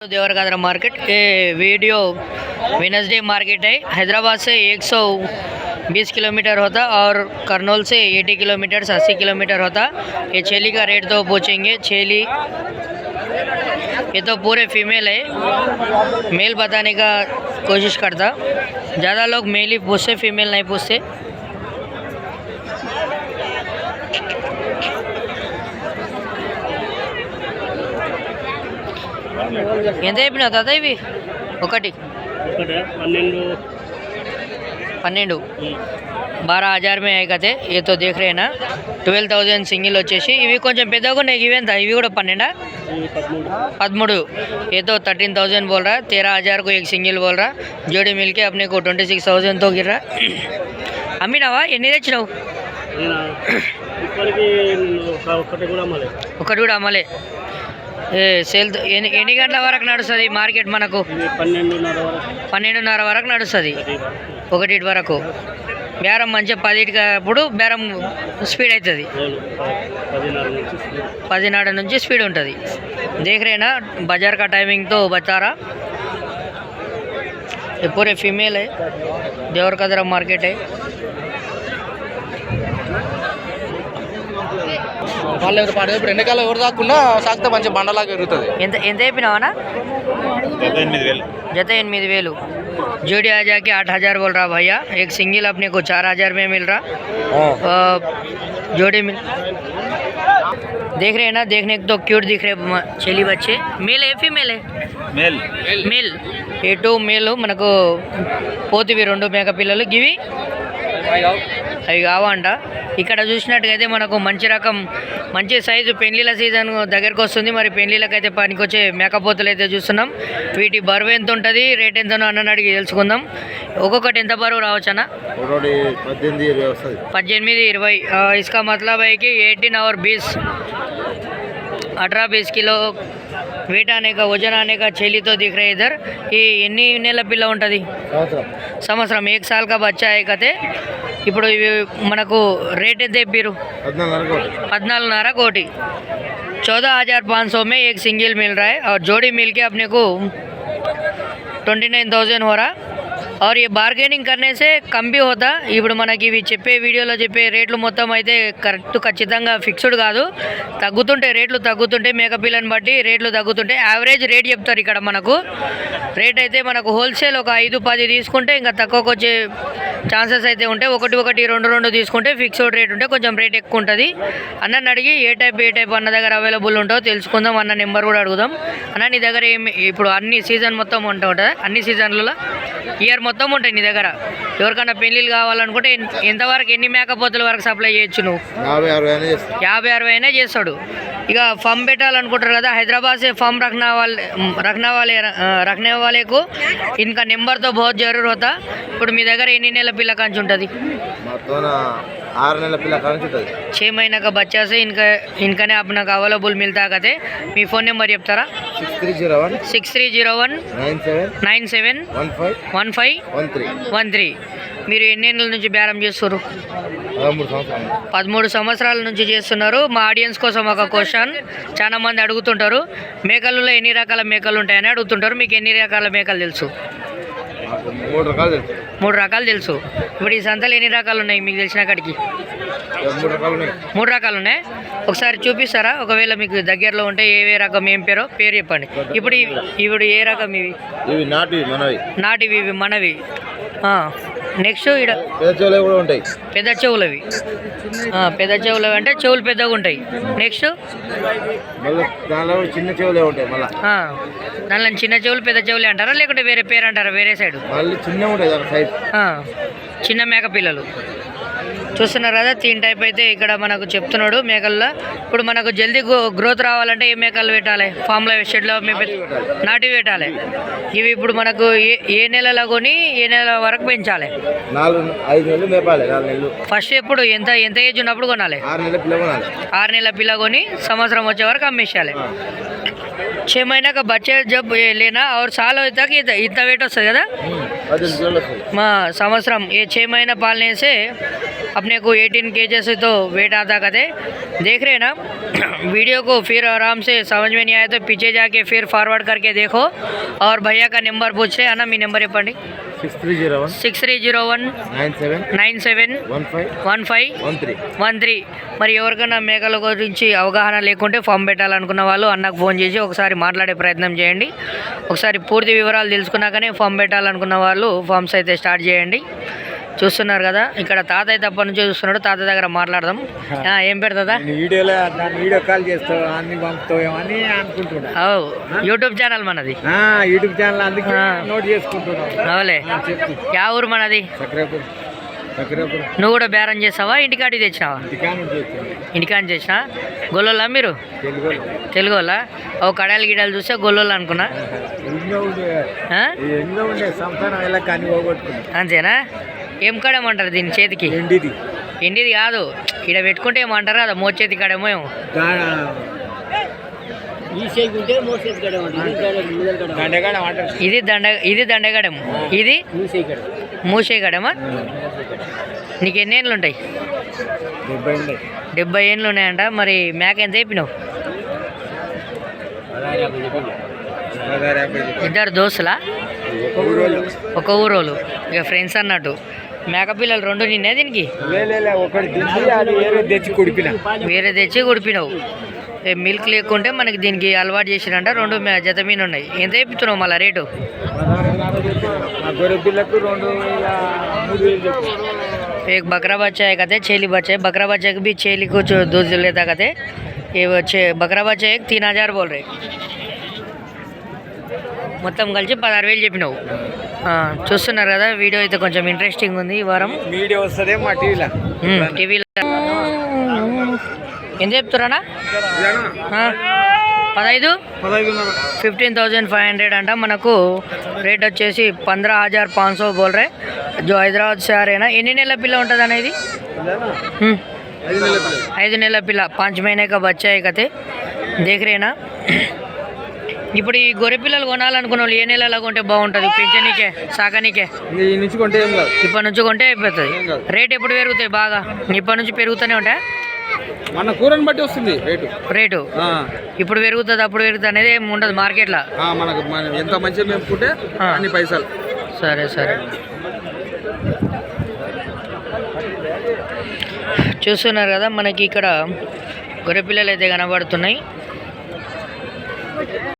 देवरकादरा market ये video Wednesday market है। हैदराबाद से 120 किलोमीटर होता और करनौल से 80 किलोमीटर 80 किलोमीटर होता। ये छेली का रेट तो पूछेंगे। छेली, ये तो पूरे फीमेल है। मेल बताने का कोशिश करता। ज़्यादा लोग मेल ही पूछते, फीमेल नहीं पूछते। ఎంత చెప్పినావు తాత ఇవి ఒకటి ఒకటే పన్నెండు పన్నెండు బారా హజార్ మే అయితే ఏ తో దేఖ్ రే నా ట్వెల్వ్ థౌజండ్ సింగిల్ వచ్చేసి ఇవి కొంచెం పెద్దగా ఉన్నాయి ఇవి ఎంత ఇవి కూడా పన్నెండా ఇవి పదమూడు పదమూడు ये तो थर्टीन थाउजेंड बोल रहा है तेरह हज़ार को एक सिंगल बोल रहा जोड़ी मिल के अपने को ट्वेंटी सिक्स थाउजेंड तो गिर रहा అమ్మినావా ఎన్ని తెచ్చినావు నేను ఇప్పటికి ఒక ఒక్కటి కూడా అమ్మలేదు ఒకటి కూడా అమ్మలే ఏ సేల్ ఎన్ని ఎన్ని గంటల వరకు నడుస్తుంది మార్కెట్ మనకు ఇవి పన్నెండున్నర వరకు పన్నెండున్నర వరకు నడుస్తుంది ఒకటి ఒకటిటి వరకు బేరం మంచిగా పదిటికి అప్పుడు బేరం స్పీడ్ అవుతుంది వేలు పదిన్నర నుంచి పదిన్నర నుంచి స్పీడ్ ఉంటుంది देख रहे हैं ना बाजार का टाइमिंग तो बता रहा ये पूरे फीमेल है देवर का तरफ मार्केट है వాళ్ళు ఎవరు పాడేది ఇప్పుడు ఎండాకాలం ఎవరు దాక్కున్నా సాగితే మంచి బండలాగా ఎరుగుతుంది ఎంత ఎంత అయిపోయినావా ఎనిమిది వేలు जैसे ఎనిమిది వేలు जोड़ी आ जाके आठ हज़ार बोल रहा भैया एक सिंगल अपने को चार हज़ार में मिल रहा अ, जोड़ी मिल देख रहे हैं ना देखने को तो क्यूट दिख रहे म- చెల్లి बच्चे मेल है फीमेल है male male A two male మనకు పోతివి రెండు మేక పిల్లలు గివి అవి కావంట. ఇక్కడ చూసినట్టుగైతే మనకు మంచి రకం మంచి సైజు పెళ్ళిల సీజన్ దగ్గరకు వస్తుంది మరి పెళ్ళిలకైతే పనికొచ్చే మేకపోతలు అయితే చూస్తున్నాం. వీటి బరువు ఎంత ఉంటుంది రేట్ ఎంత అన్న అడిగి తెలుసుకుందాం. ఒక్కొక్కటి ఎంత బరువు రావచ్చనా పద్దెనిమిది ఇరవై ఇసుక మతలాబాయికి ఎయిటీన్ అవర్ బీస్. अठारह बीस किलो వెయిట్ ఆనే का वजन आने का छेली तो दिख रहे हैं इधर ఈ ఎన్ని నెలల పిల్ల ఉంటుంది సంవత్సరం సంవత్సరం ఏక్ సాల్ కా బచ్చా है కతే ఇప్పుడు ఇవి మనకు రేట్ ఎంత చెప్పారు పద్నాలుగు ఒకటి పద్నాలుగున్నర కోటి चौदह हज़ार पाँच सौ में एक सिंगल मिल रहा है और जोड़ी मिल के अपने को ట్వంటీ నైన్ థౌజండ్ హోరా ఆర్ ఈ బార్గెనింగ్ కనేసే కంబీ హోదా ఇప్పుడు మనకి ఇవి చెప్పే వీడియోలో చెప్పే రేట్లు మొత్తం అయితే కరెక్ట్ ఖచ్చితంగా ఫిక్స్డ్ కాదు తగ్గుతుంటే రేట్లు తగ్గుతుంటే మేకపిల్లని బట్టి రేట్లు తగ్గుతుంటే యావరేజ్ రేట్ చెప్తారు ఇక్కడ మనకు రేట్ అయితే మనకు హోల్సేల్ ఒక ఐదు పది తీసుకుంటే ఇంకా తక్కువకు వచ్చే ఛాన్సెస్ అయితే ఉంటాయి ఒకటి ఒకటి రెండు రెండు తీసుకుంటే ఫిక్స్డ్ రేట్ ఉంటే కొంచెం రేట్ ఎక్కువ ఉంటుంది. అన్నని అడిగి ఏ టైప్ ఏ టైప్ అన్న దగ్గర అవైలబుల్ ఉంటుందో తెలుసుకుందాం. అన్న నెంబర్ కూడా అడుగుదాం. అన్న నీ దగ్గర ఏమి ఇప్పుడు అన్ని సీజన్ మొత్తం ఉంటా అన్ని సీజన్లలో ఇయర్ మొత్తం ఉంటాయి నీ దగ్గర. ఎవరికన్నా పెళ్ళిళ్ళు కావాలనుకుంటే ఎంతవరకు ఎన్ని మేకపోతుల వరకు సప్లై చేయొచ్చు నువ్వు? యాభై అరవై అయినా చేస్తాడు. ఇక ఫామ్ పెట్టాలనుకుంటారు కదా హైదరాబాద్ ఫామ్ ఫమ్ రఖనా వాళ్ళే వాళ్ళే వాళ్ళకు ఇంకా నెంబర్తో బహుత్ జరుగుతా ఇప్పుడు మీ దగ్గర ఎన్ని నెలలు పిల్ల కంచి ఉంటుంది మొత్తం ఆరు నెలల పిల్ల కానించి ఉంటుంది छः महीना का बच्चा से इनका इनका ने अपना अवेलेबल मिलता कहते మీ ఫోన్ నెంబర్ చెప్తారా six three zero one six three zero one nine seven nine seven one five one five one three one three మీరు ఎన్ని ఏళ్ళ నుంచి బేరం చేస్తారు పదమూడు సంవత్సరాలు పదమూడు సంవత్సరాల నుంచి చేస్తున్నారు మా ఆడియన్స్ కోసం ఒక క్వశ్చన్ చాలా మంది అడుగుతుంటారు మేకలలో ఎన్ని రకాల మేకలు ఉంటాయని అడుగుతుంటారు మీకు ఎన్ని రకాల మేకలు తెలుసు మాకు మూడు రకాలు తెలుసు. మూడు రకాలు తెలుసు. ఇప్పుడు ఈ సంతలు ఎన్ని రకాలు ఉన్నాయి మీకు తెలిసిన కాడికి? మూడు రకాలు ఉన్నాయి. మూడు రకాలు ఉన్నాయి. ఒకసారి చూపిస్తారా? ఒకవేళ మీకు దగ్గరలో ఉంటే ఏ ఏ రకం ఏం పేరో? పేరు చెప్పండి. ఇప్పుడు ఇప్పుడు ఏ రకం ఇవి? ఇవి నాటివి మనవి. నాటివి ఇవి మనవి. నెక్స్ట్ ఇక్కడ పెద్ద చెవులు ఉంటాయి. పెద్ద చెవులవి. ఆ, పెద్ద చెవులవి అంటే చెవులు పెద్దగా ఉంటాయి. నెక్స్ట్? చిన్న చెవులే ఉంటాయి మళ్ళీ. దానిలో చిన్న చెవులు పెద్ద చెవులు అంటారా? లేకుంటే వేరే పేరు అంటారా? వేరే సైడ్? చిన్న మేక పిల్లలు. చూస్తున్నారు కదా తీన్ టైప్ అయితే ఇక్కడ మనకు చెప్తున్నాడు మేకల్లో ఇప్పుడు మనకు జల్దీ గ్రోత్ రావాలంటే ఏ మేకలు పెట్టాలి ఫామ్లో షెడ్లో నాటివి పెట్టాలి ఇవి ఇప్పుడు మనకు ఏ ఏ నెలలో కొని ఏ నెల వరకు పెంచాలి నాలుగు ఐదు నెలలు మేపాలి నాలుగు నెలలు ఫస్ట్ ఎప్పుడు ఎంత ఎంత ఏజ్ ఉన్నప్పుడు కొనాలి ఆరు నెలల పిల్ల కొనాలి ఆరు నెలల పిల్ల కొని సంవత్సరం వచ్చే వరకు అమ్మేసేయాలి छः महीना का बच्चे जब ये लेना और साल होता तक इतना इतना वेट వస్తుంది కదా పద్దెనిమిది కిలోలు వస్తుంది మా సంవత్సరం ఏ छः महीना पालने से अपने को 18 केजेस तो वेट आता कहते देख रहे हैं ना वीडियो को फिर आराम से समझ में नहीं आया तो पीछे जाके फिर फॉरवर्ड करके देखो और भैया का नंबर पूछ रहे अना మీ నెంబర్ చెప్పండి six three zero one. Six three zero one. Nine seven. Nine seven. One five. One five one three. One three. మరి ఎవరికైనా మేకల గురించి అవగాహన లేకుంటే ఫామ్ పెట్టాలనుకున్న వాళ్ళు అన్నకు ఫోన్ చేసి ఒకసారి మాట్లాడే ప్రయత్నం చేయండి. ఒకసారి పూర్తి వివరాలు తెలుసుకున్నాకనే ఫామ్ పెట్టాలనుకున్న వాళ్ళు ఫామ్స్ అయితే స్టార్ట్ చేయండి. చూస్తున్నారు కదా. ఇక్కడ తాతయ్య తప్ప నుంచి చూస్తున్నాడు. తాత దగ్గర మాట్లాడదాం. ఏం పెడతా వీడియోలో వీడియో కాల్ చేస్తావు అన్ని పంపుతావు అని అనుకుంటున్నా యూట్యూబ్ ఛానల్ మనది. యూట్యూబ్ ఛానల్ అందుకే. నోట్ చేసుకుంటున్నావు అవులే. యా ఊరు మనది? నువ్వు కూడా బేరం చేసావా ఇంటికాడికి తెచ్చినావా? ఇంటికాని చేసిన గొల్లోలా మీరు? తెలుగు వాళ్ళ ఓ కడాలు గిడాలు చూస్తే గొల్లోళ్ళు అనుకున్నా. అంతేనా? ఏం కడమంటారు దీని చేతికి? ఎండిది. ఎండిది కాదు. ఇక్కడ పెట్టుకుంటే ఏమంటారు? అది కడేమో ఏమో. గండగాడ అంటారు. ఇది దండ ఇది దండగడము ఇది మూసే గడమా నీకు ఎన్ని ఏళ్ళు ఉంటాయి? డెబ్బై ఏళ్ళు. ఉన్నాయంట. మరి మేక ఎంత చెప్పినావు ఇద్దరు దోస్తులా? ఒక ఊరోళ్ళు. ఇక ఫ్రెండ్స్ అన్నట్టు. మేక పిల్లలు రెండు నిన్నే దీనికి లే, లే, లే, ఒకటి దించి అది వేరే తెచ్చి కుడిపిన వేరే తెచ్చి కుడిపినావు ఏ మిల్క్ లేకుంటే మనకి దీనికి అలవాటు చేసిరంట రెండు మే- జత మీన ఉన్నాయి ఎంత చెప్తున్నావు మళ్ళీ రేటు ఆ గొర్రె పిల్లకు రెండు వేల మూడు వేలు చెప్పు एक बकरा बच्चा है कहते छेली बच्चा है बकरा बच्चे को भी छेली को जो दूध लेता कहते ये बच्चे बकरा बच्चा एक तीन हजार बोल रहे మొత్తం కలిసి పదహారు వేలు చెప్పినావు ఆ, చూస్తున్నారు కదా వీడియో అయితే కొంచెం ఇంట్రెస్టింగ్ ఉంది ఈ వారం. వీడియో వస్తుంది మా టీవీలో. టీవీలో. ఎంత చెప్తున్నారా పదహైదు? ఫిఫ్టీన్ థౌజండ్ ఫైవ్ హండ్రెడ్ అంట. మనకు రేట్ వచ్చేసి పంద్ర హజార్ పాంచ్ సో బోల్ రే జో హైదరాబాద్ సారేనా ఎన్ని నెలల పిల్ల ఉంటుంది అనేది ఐదు నెలల పిల్ల. పాంచ్ మहीने का बच्चा है ఇప్పుడు ఈ గొర్రె పిల్లలు కొనాలనుకున్న వాళ్ళు ఏ నెలలో కొంటే బాగుంటుంది? పెంచనీకే సాకనీకే. నుంచి కొంటే ఏం కాదు. ఇప్పటి నుంచి కొంటే అయిపోతుంది. రేట్ ఎప్పుడు పెరుగుతాయి బాగా? ఇప్పటి నుంచి పెరుగుతూనే ఉంటాయి? మన కూరని బట్టి వస్తుంది రేటు. రేటు? ఇప్పుడు పెరుగుతుంది అప్పుడు పెరుగుతుంది అనేది ఏమి ఉండదు మార్కెట్లో. మనకు మనం ఎంత మంచిగా మేపుకుంటే. అన్ని పైసలు. సరే సరే. చూస్తున్నారు కదా మనకి ఇక్కడ గొర్రె పిల్లలు అయితే కనబడుతున్నాయి.